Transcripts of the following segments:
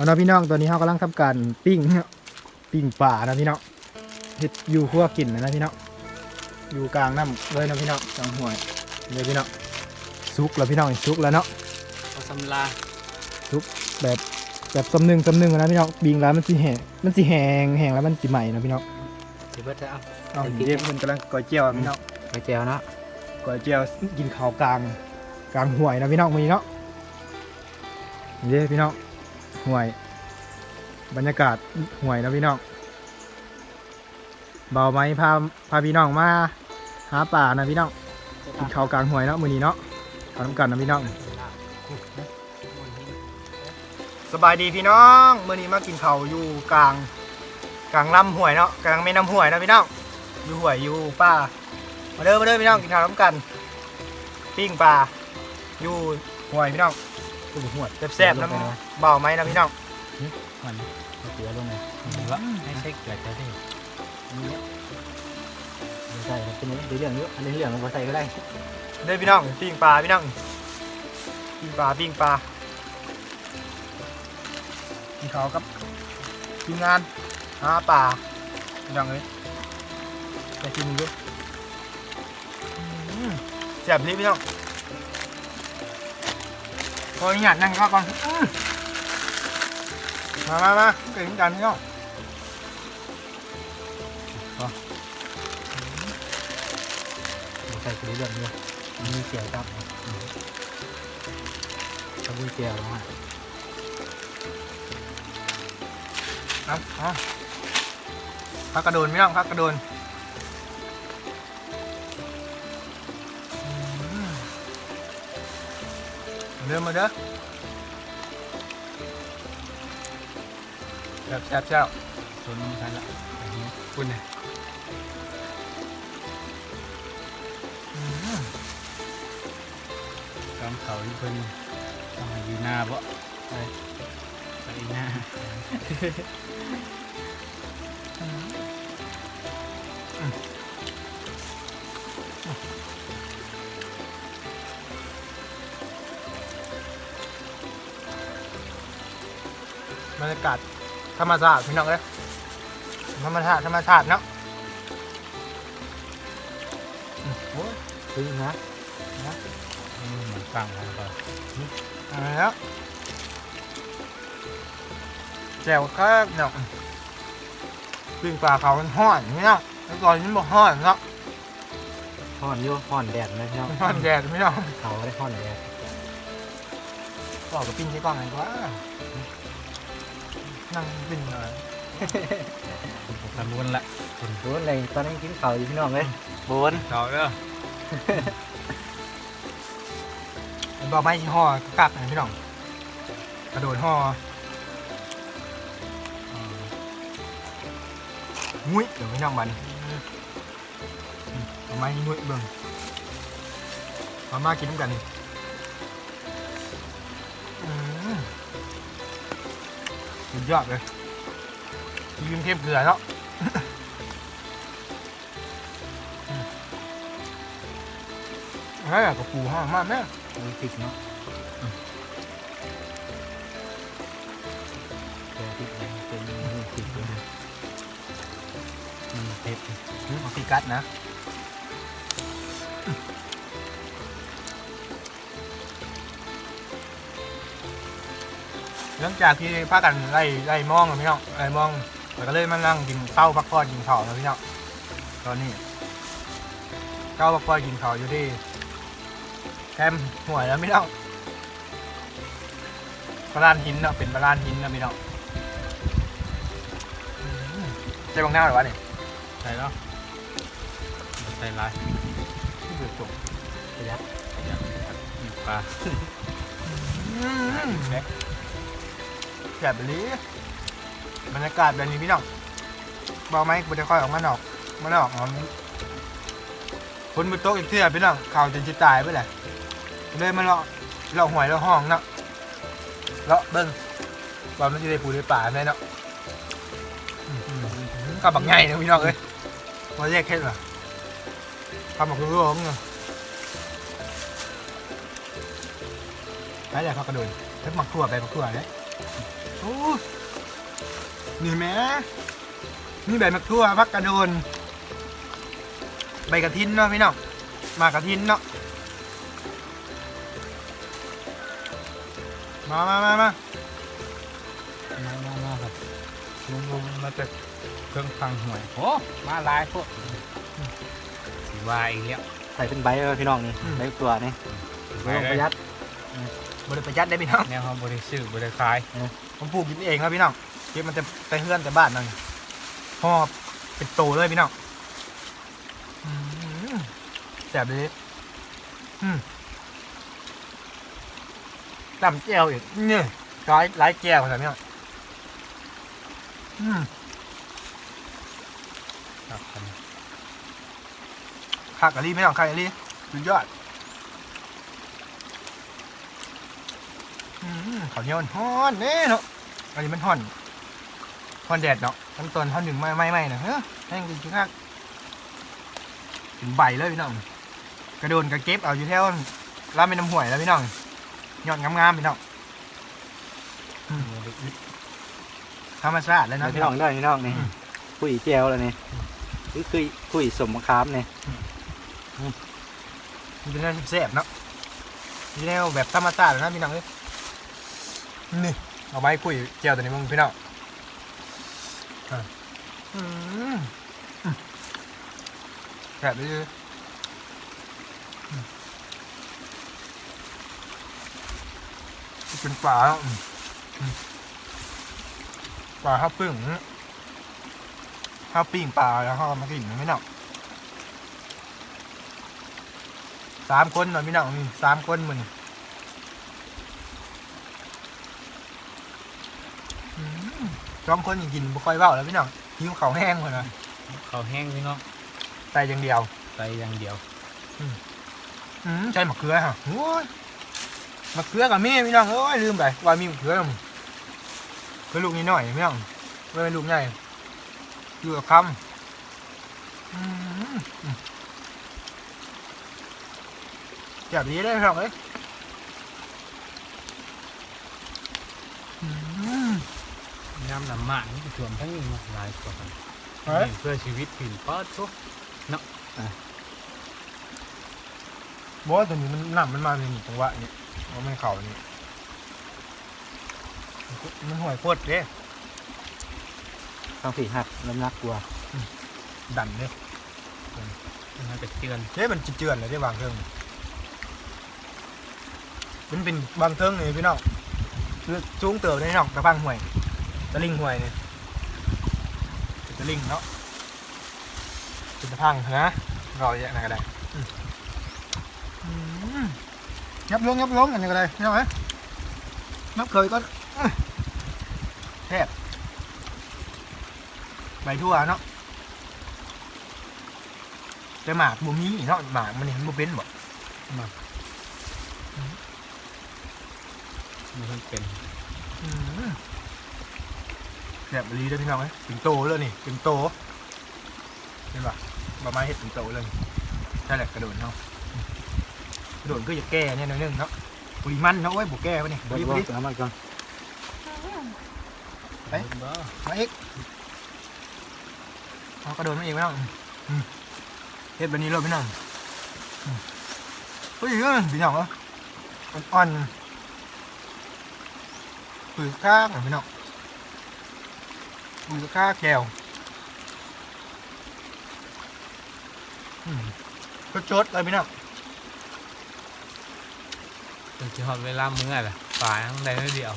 เอาเนาะพี่น้องตอนนี้เรากำลังทำการปิ้งปิ้งป่านะพี่น้องเฮ็ดอยู่คั่วกินนะนะพี่น้องอยู่กลางน้ำเลยนะพี่น้องกลางห้วยเลยพี่น้องซุกแล้วพี่น้องซุกแล้วเนาะเอาสำลาแบบแบบสำนึงสำนึงนะพี่น้องปิ้งแล้วมันสิแห้งมันสิแห้งแห้งแล้วมันสิใหม่นะพี่น้องสิเบิดแล้วเอาเดี๋ยวมันกำลังก่อยเจียวอะพี่น้องไปแจวเนาะก๋วยเจียวกินข้าวกลางกลางห่วยนะพี่น้องมื้อนี้เนาะนี่เด้พี่น้อง ห่วย บรรยากาศห่วยนะพี่น้องเบาไหมพาพาพี่น้องมาหาป่านะพี่น้องกินข้าวกลางห่วยเนาะมือนี้เนาะทำกันนะพี่น้องสบายดีพี่น้องมื้อนี้มากินข้าวอยู่กลางกลางลำห่วยเนาะกลางแม่น้ำห่วยนะพี่น้องอยู่ห่วยอยู่ป่ามาเด้อมาเด้อพี่น้องกินข้าวน้ำกัน ปิ้งปลาอยู่ห่วยพี่น้อง ตุ้มหวดแซ่บๆน้ำเบาไหมนะพี่น้องมันเสียลงไงว่าให้ใช้เกลือจะได้นี่ใส่เป็นเรื่องเยอะอันนี้เรื่องมันใส่ก็ได้เด้อพี่น้องปิ้งปลาพี่น้องปิ้งปลาปิ้งปลากินข้าวกับทีมงานหาปลาพี่น้องเอ้ยไปกินดูอืมแซ่บนี่พี่น้อง พอหยาดนั่งก็ก่อนอื้อมามามาเกิดกันพี่น้องใส่คือเรื่องเยอะมีเกลือครับเขามีเกลือมาครับอ๋อพักกระโดนพี่น้องพักกระโดน เริ่มาเด้อแซ่บแซ่บแซ่บสนใช่ละคุณเนี่ยกำเขาที่เพิ่นต้องอยู่หน้าบ่ไปไปหน้า บรรยากาศธรรมชาติพี่น้องเอ้ยธรรมชาติธรรมชาติเนาะอืมโอ้ยซึ้งนะนะเหมือนฟังของเขาเอะไรแล้วแจ่วครับเนาะปิ้งปลาเขามันห้อนนี่เนาะแล้วตอนนี้บอกห้อนเนาะห่อนอยู่ห่อนแดดไหมพี่น้องห้อนแดดไม่เนาะเขาได้ห่อนแดดบอกกับปิ้งใช่ก่อนไงวะ นั่งปิ้งเลยทำบุญละคนบุญเลยตอนนี้กินข้าวอยู่พี่น้องเลยบุญเขาเด้อบอกไม่ใช่ห่อกลับนะพี่น้องกระโดดห่อมุ้ยเดี๋ยวพี่น้องมันเอาไม้มุ้ยเบิ่งมามากินน้ำกันนี่ ยอดเลยยืมเทมเกลือแล้วเฮ้ยกับปูห้องมากแม่มีพริกเนาะแกพริกอะไรเป็นพริกเลยมันเผ็ดเอาปีกัดนะ หลังจากที่พากันไล่ไล่มองอะพี่น้องไล่มองแล้วก็เลยมานั่งกินข้าวพักผ่อนกินข้าวนะพี่น้องตอนนี้ข้าวพักผ่อนกินข้าวอยู่ที่แคมป์หัวยแล้วพี่น้องบาลานหินเนาะเป็นบาลานหินนะพี่น้องอืมใช่บางหน้าหรือวะเนี่ยใส่แล้วใส่ลายที่เดือดจบประหยัดประหยัดมีปลาแซ่บ แบบนี้บรรยากาศแบบนี้พี่น้องบอกไหมกูจะค่อยออกมาหนอกมาหนอกอ๋อคนมือโต๊ะอีกเทื่อพี่น้องข่าวจนจะตายไปแหละเลยมาเลาะเลาะหวยเลาะห้องเนาะเลาะเบิ้งว่ามันจะได้ปูได้ป่าไหมเนาะกับบักใหญ่นะพี่น้องเอ้ยมาแยกแค่เหรอทำบักรู้ๆมึงเนาะไปเลยพักกระโดดเพิ่งหมักทั่วไปหมักทั่วเลย โอ้นี่แหม่นี่ใบมะทั่วพักกระโดน ใบกระทินเนาะพี่น้องมากระทินเนาะมามามามามามามาครับลุงลุงมาจากเครื่องพังห่วยโอ้มาหลายพวกสีวายอีกแล้วใส่เป็นใบเลยพี่น้องนี่ใบตัวนี่ไปไม่ต้องเลประยหยัด บริประหยัดได้พี่น้องแนวเขาบริสุทธิ์บริคายผมปลูกกินเองครับพี่น้องเก็บมันจะแต่เฮือนแต่บ้านนั่นห่อเป็นโตเลยพี่น้องอืมแสบเลยอืมตำแก้วอีกนี่ร้ายร้ายแก้วขนาดนี้อืมครับผมขากะลีไม่ต้องขากะลีสุดยอดอืม ข้าวเหนียวฮ้อนเน่เนาะอันนี้มันฮ้อนฮ้อนแดดเนาะขั้นตอนท่อนหนึ่งไม่ไม่ไม่นะเฮ้ยแห้งจริงๆครับถึงใบเลยพี่น้องกระโดนกระเก็บเอาอยู่แถวร้านเป็นน้ำห่วยแล้วพี่น้องยอดงามๆพี่น้องธรรมชาติเลยนะพี่น้องได้พี่น้องนี่คุยแจวแล้วนี่นี่คือคุยสมมะขามเนี่ยมันเป็นเรื่องแซ่บเนาะแนวแบบธรรมชาติเลยนะพี่น้องเอ้ย นี่เอาไว้คุยเจียวตัวนี้มึงพี่น้องแซ่บเลยอืมเป็นปลาปลาข้าวปึ้งข้าวปิ้งปลาแล้วข้าวมากินไม่เนาะสามคนหน่อยพี่น้องสามคนมัน มสองคนยังกินบ่ค่อยเบ้าแล้วพี่น้องหิวเขาวแห้งเลยนะเขาแห้งพี่น้องใจอย่างเดียว ใส่อย่างเดียว อืมใช่มะเขือฮะโอ้ยมะเขือกับมีพี่น้องโอ้ยลืมไปว่ามีมะเขืออยู่เพื่อลูกนี้หน่อยพี่น้องเพื่อเป็นลูกใหญ่อยู่กับคำอืมอืมเจ็บดีได้พี่น้องเอ้ยอืม น้ำน้ำหมากนี่ถ่วมทั้งนี้มาหลายกว่ากันเฮ้ยเพื่อชีวิตผินป๊อดทุกบอกว่าตัวนี้มันน้ำมันมาในจังหวะนี้ว่ามันเข่านี่มันห่วยโคตรเด้ต้องฝีหักน้ำหนักกลัวดันเด้มันจะเตือนเฮ้ยมันจะเจือนเลยได้บางเทิงมันเป็นบางเทิงนี่พี่น้องคือสูงเติบได้น้องตะพังห่วย ตะลิงห่วยนี่เป็นตะลิงเนาะเป็นตะพังนะรอเยอะหน่อยก็ได้อืมอืมยับลงยับลงอันนี้ก็ได้พี่น้องเอ้ยนับเคยก็อื้อแทบใบทั่วเนาะแต่หมากบ่มีเนาะหมากมันเห็นบ่เป็นบ่มันเป็นอืม แบบรีได้อพี่น้องเอ้ยสิงโตเลยนี่สิงโตเห็นป่ะบะไม้เห็ดสิงโตเลยใช่แหละกระโดดเนาะอืมกระโดดก็จะแก้เนี่ยหน่อยนึงเนาะปุริมันเนาะโอ้ยบ่แก้ปะนี่บปุดริบปุดริน้ำมันก่อนไปมาเอกเอากระโดดมาเองพี่น้องอืมเฮ็ดแบบนี้เลยพี่น้องอืมเฮ้ยเอ้ยพี่น้องเอ้ยอ่อนๆปืนข้างอะพี่น้อง ปืนข้างแก้วอืมก็จดเลยพี่น้องจนที่หอดเวลามื้อแหละป่าทั้งใดทั้งเดียว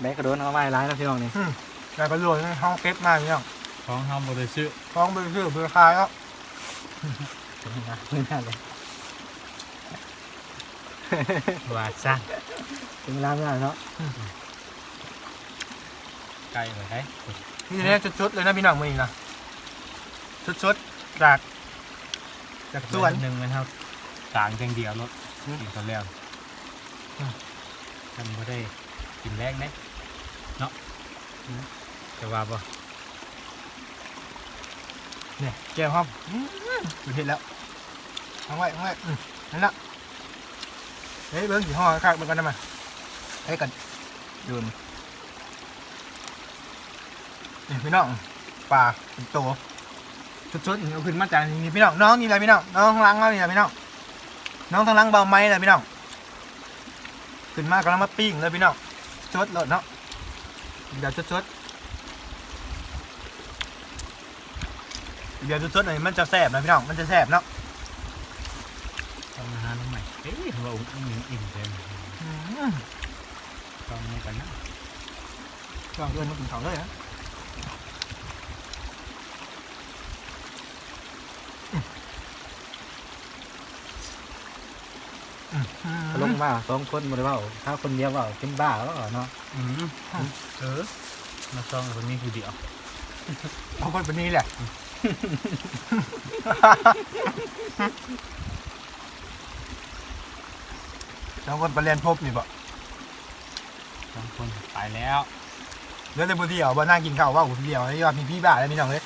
แบกกระโดดเอาไว้ร้ายแล้วพี่น้องนี่แต่ประโยชน์ในห้องเก็บมาพี่น้องของเฮาบริสุทธิ์ท้องเบื่อชื่อเบื่อคายแล้วไม่น่าไม่น่าเลยว่าซ่าถึงเวลาไม่ได้เนาะ ไกลไปได้นี่เนี่ยจดๆเลยนะพี่น้องมือนี้นะชดๆจากจากสวนหนึ่งนะครับกลางจังเดียวรถอืมกินกันแล้วอืมทำไม่ได้กินแรกนะเนาะอืมแต่ว่าบ่เนี่ยแก้วครับอืมอยู่เห็นแล้วเอาไว้เอาไว้อืมนั่นละเฮ้ยเบิ้งกี่ห้อข้างเบิ้งกันได้ไหมเฮ้ยกันดูน นี่พี่น้องปลาเป็นโตชุดๆเอาขึ้นมาจากนี่พี่น้องน้องนี่อะไรพี่น้องน้องข้างหล่างเรานี่อะไรพี่น้องน้องข้างหล่างเบาไม้เลยพี่น้องขึ้นมากำลังมาปิ้งเลยพี่น้องชดเลยเนาะเดี๋ยวชดๆเดี๋ยวชดๆหน่อยมันจะแสบนะพี่น้องมันจะแสบเนาะทำอาหารใหม่เอ้ยว่าอุ้มอิ่มอิ่มเลยอืมตอนนี้กันนะก็เอินมากินเขาเลยนะ ลงมาสองคนมาได้ว่าถ้าคนเดียวว่าเป็นบ้าแล้วเนาะอืมเออมาซองคนนี้คือเดียวเอาคนเป็นนี้แหละแล้วคนไปเรียนพบนี่บ่สองคนไปแล้วเดี๋ยวแต่บุตรเดียวบ่นั่งกินข้าวว่าบุตรเดียวไอ้ยอดมีพี่บ้าแล้วมีน้องเลย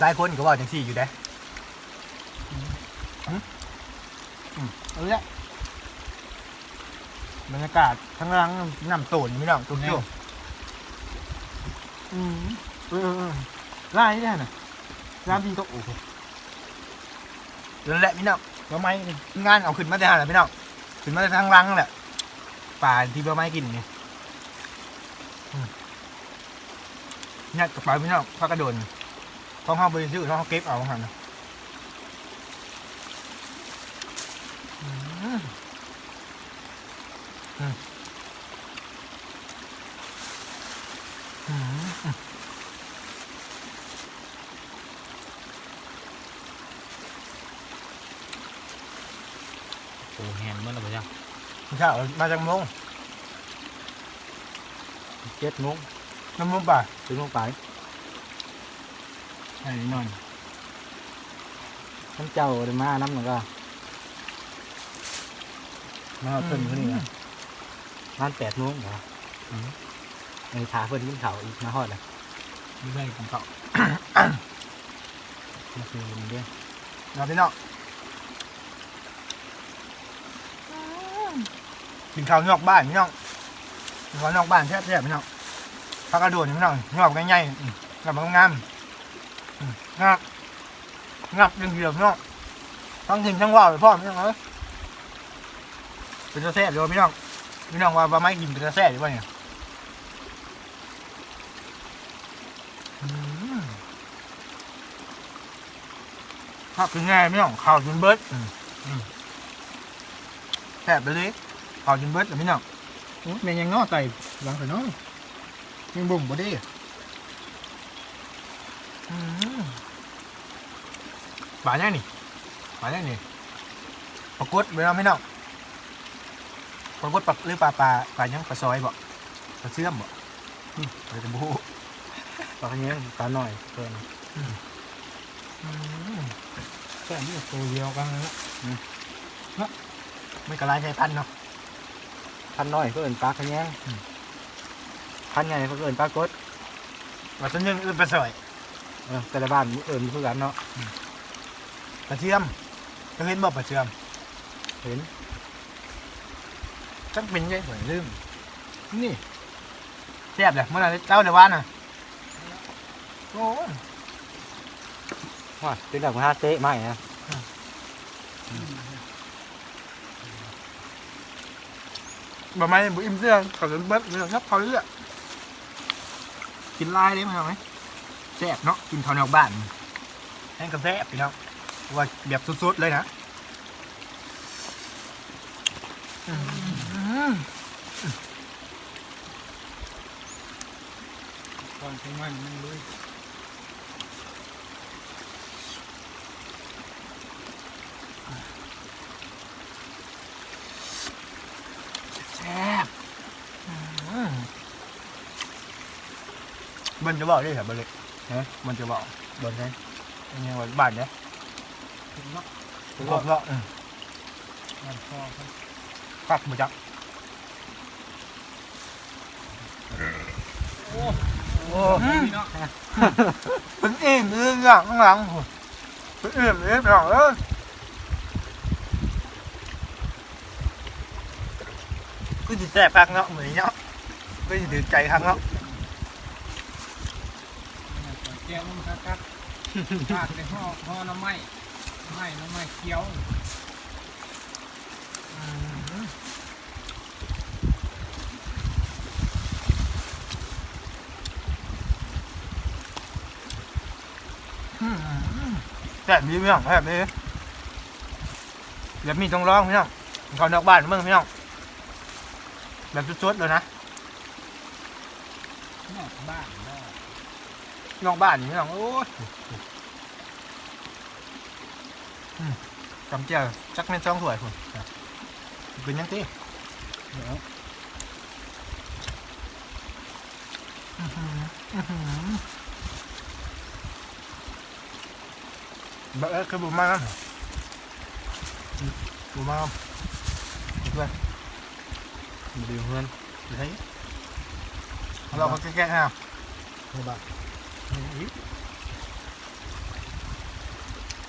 หลายคนก็บอกจังสี่อยู่เด้ อืมเอาละบรรยากาศทั้งหล่างน้ำโตนพี่น้องตุ้มโจอืมเออเออเออไล่ได้น่ะร้านพี่ก็โอ้โหนั่นแหละพี่น้องเบะไม้งานเอาขึ้นมาแต่หาแหละพี่น้องขึ้นมาแต่ทางหลังแหละป่าที่เบะไม้กินนี่เนี่ยกระเป๋าพี่น้องพากระโดนท้องห้าบริสุทธิ์ท้องห้าเก็บเอาหันนะอืมอืมอืม โอ้แฮนเมื่อไหร่จ้ะพี่ข้าวมาจากโมงเจ็ดโมงน้ำมันป่ะถึงลงไปไอ้นอนท่านเจ้าเดินมาน้ำหนึ่งก็มาเพิ่นคนนี้นะ ร้านแปดโมงเหรอในถาเพิ่นขึ้นเขาอีกมาฮอดเลยไม่ใช่ของเขามาคือเรื่องเราพี่น้องกินข้าวนอกบ้านพี่น้องกินข้าวนอกบ้านแทบๆพี่น้องพากระโดดพี่น้องงอกง่ายๆอืมงับมันงามอืมงับงับยังเดียวพี่น้องทั้งทิ้งทั้งว่าวไปพ่อพี่น้องเอ้ยเป็นจะแซ่บอยู่พี่น้อง พี่น้องว่าว่าไม่กินเป็นจะแซ่บอยู่ป่ะเนี่ยอืมข้าวเป็นไงพี่น้องข้าวจนเบิดอืมอืมแซ่บไปเลยข้าวจนเบิดเลยพี่น้องแม่ยังงอไก่หลังไปน้องยังบุ่มบ่ได้ปลาเนี่ยนี่ปลาเนี่ยนี่ปลากดไปแล้วพี่น้อง ปลากดปลาหรือปลาปลาปลายังปลาซอยบ่ปลาเชื่อมบ่อืมปลาตะบูปลาเนี้ยปลาหน่อยเพิ่นอืมแค่นี้ตัวเดียวกันแล้วไม่กระไรใช้พันธุ์เนาะพันน้อยเพิ่นปลาขะแยงอืมพันใหญ่เพิ่นปลากดปลาตัวนึงอื่นปลาซอยเออแต่ละบ้านเอิ้นเพื่อกันเนาะปลาเชื่อมเคยเห็นบ่ปลาเชื่อมเห็น จังเป็นไงเหมือนลืม นี่แซ่บเลยเมื่อไหร่เจ้าเดี๋ยวว่าน่ะโอ้ยว่าเป็นแบบว่าเตะใหม่นะบะไม้บุอิ่มเสื้อขอจนเบิดเรื่องครับเขาเลือกกินลายได้ไหมเอาไหมแซ่บเนาะกินข้าวนอกบ้านแห้งกับแซ่บพี่น้องว่าแบบสุดๆเลยนะ อืมก่อนถึงมันมันเลยแซ่บอืมมันจะบอกได้เห โอ้เป็นอิ่มเลยอย่างข้างหลังเป็นอิ่มเลยพี่น้องเอ้ยกูจะแซ่บคักเนาะเหมือนเนาะกูจะถือใจคักเนาะแก้วมันคักคักพาดในห่อห่อน้ำไม้ไม้น้ำไม้เคี้ยว แซ่บดีพี่น้องแซ่บดีแบบมีต้องร้องพี่น้องเขานอกบ้านเมืองพี่น้องแบบสดๆเลยนะนอกบ้านนอกนอกบ้านนี่พี่น้องโอ้ยอืมจำเจียวจักในช่องถ้วยคุณเป็นยังตีเดี๋ยวอื้อหืออื้อหือ บบเอ้ยคือบุมมากนะบุมมากด้วยมาดูเพื่อนเฮ้ยเราก็แก้ๆฮะโอ้บ้า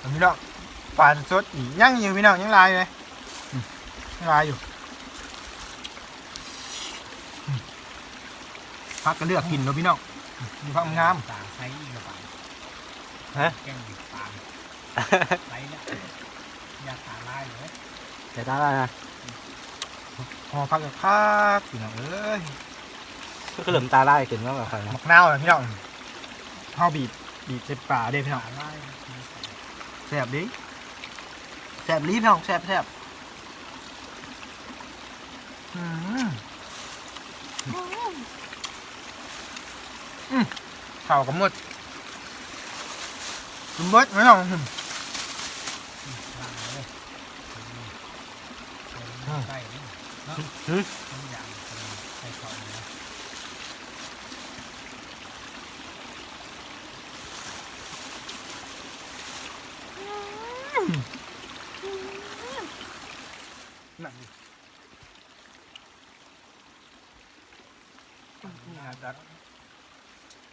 อันนี้เนาะปลาสดอีกยังอยู่พี่น้องยังลายเลยอืมยังลายอยู่อืมพักก็เลือกกินแล้วพี่น้องมีความงามต่างใช้อีกหรือเปล่าฮะแกงดิบปา งใช้เนี่ยอยากตาลายเลยแต่ตาได้นะพอพักกับพักพี่น้องเอ้ยก็เริ่มตาได้ขึ้นแล้วกับใครหนะมักนาวเลยพี่น้องข้าวบีบบีบใส่ปลาเด้พี่น้องตาลายแซ่บดิแซ่บลีพี่น้องแซ่บแซ่บอืมอืมข้าวกับหมดคุณเบิดพี่น้อง ลายเลยใส่นี่ เนาะทุกอย่างใส่ของนะนั่นดิน่าจัด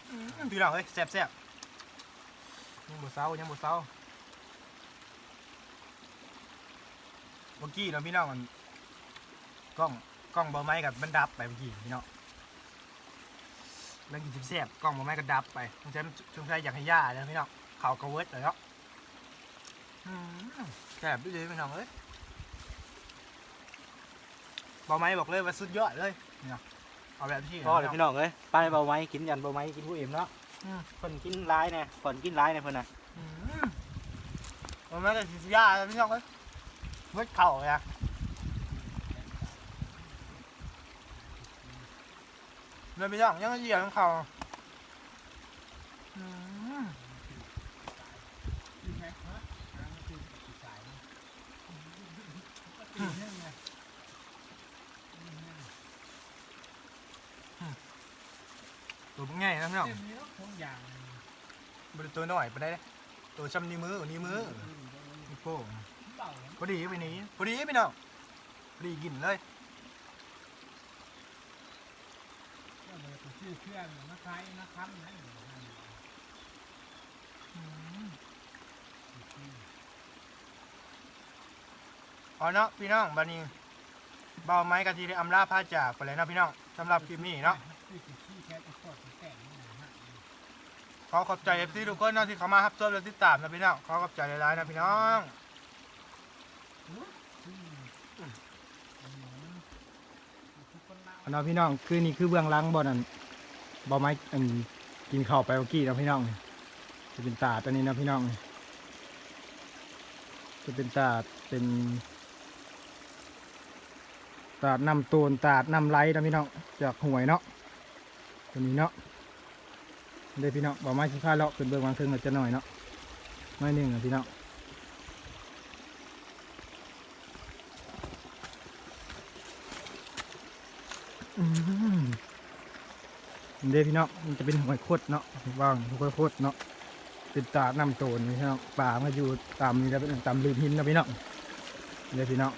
อืมพี่น้องเฮ้ยแซ่บแซ่บยังบ่เศร้ายังบ่เศร้าเมื่อกี้เนาะพี่น้องมัน กล้องกล้องเบาไม้กับมันดับไปเมื่อกี้พี่น้องแล้วกินแซ่บๆกล้องเบาไม้ก็ดับไปสงสัยสงสัยอยากให้ย่าเลยพี่น้องเขากระเวิร์ดเลยเนาะอืมแซ่บด้วยเลยพี่น้องเอ้ยเบาไม้บอกเลยว่าสุดยอดเลยเนี่ยเอาแบบที่พ่อเลยพี่น้องเอ้ยป้ายเบาไม้กินยันเบาไม้กินผู้เอ็มเนาะอืมคนกินร้ายเนี่ยคนกินร้ายเนี่ยเพื่อนน่ะอืมเบาไม้ก็สุดยอดเลยพี่น้องเอ้ยเวิร์ดเข่าเลยอะ เลยพี่น้องยังเหยียบของเขาอืมที่แม็กซ์ฮะทางที่สายนี่ตีเนื่องไงตัวมันง่ายนะพี่น้องเต็มเนื้อทุกอย่างบริตัวหน่อยไปได้เด้ตัวช้ำนิ้วมือนิ้วมือนิ้วโป้งพอดีไปนี้พอดีพี่น้องพอดีกินเลย ชื่อเครื่องมาใช้มาค้ำนั่อืมเอาเนาะพี่น้องบัดนี้เบาไม้กะทีได้อำลาพาจากไปเลยนะพี่น้องสำหรับคลิปนี้เนาะขอขอบใจเอฟซีทุกคนเนาะที่เขามารับชมและติดตามนะพี่น้องขอขอบใจหลายๆนะพี่น้องเอาเนาะพี่น้องคือนี่คือเบื้องหลังบ่อนั่น บ่ไม้อันกินข้าวไปเมื่อกี้นะพี่น้องจะเป็นตาตัวนี้นะพี่น้องจะเป็นตาเป็นตาดนำโตนตาดนำไรเนะพี่น้องจากหวยเนาะตัวนี้เนาะเด้พี่น้องบ่ไม้สิพาเลาะเป็นเบื้องวางเทิงหน่อยจะหน่อยเนาะน้อยหนึ่งนะพี่น้อง เด้พี่น้องมันจะเป็นหอยโคดเนาะว่างหอยโคดเนาะเป็นตาน้ำโตนพี่น้องป่ามาอยู่ตามนี่แล้วเป็นตามลืมหินนะพี่น้องเด้พี่น้อง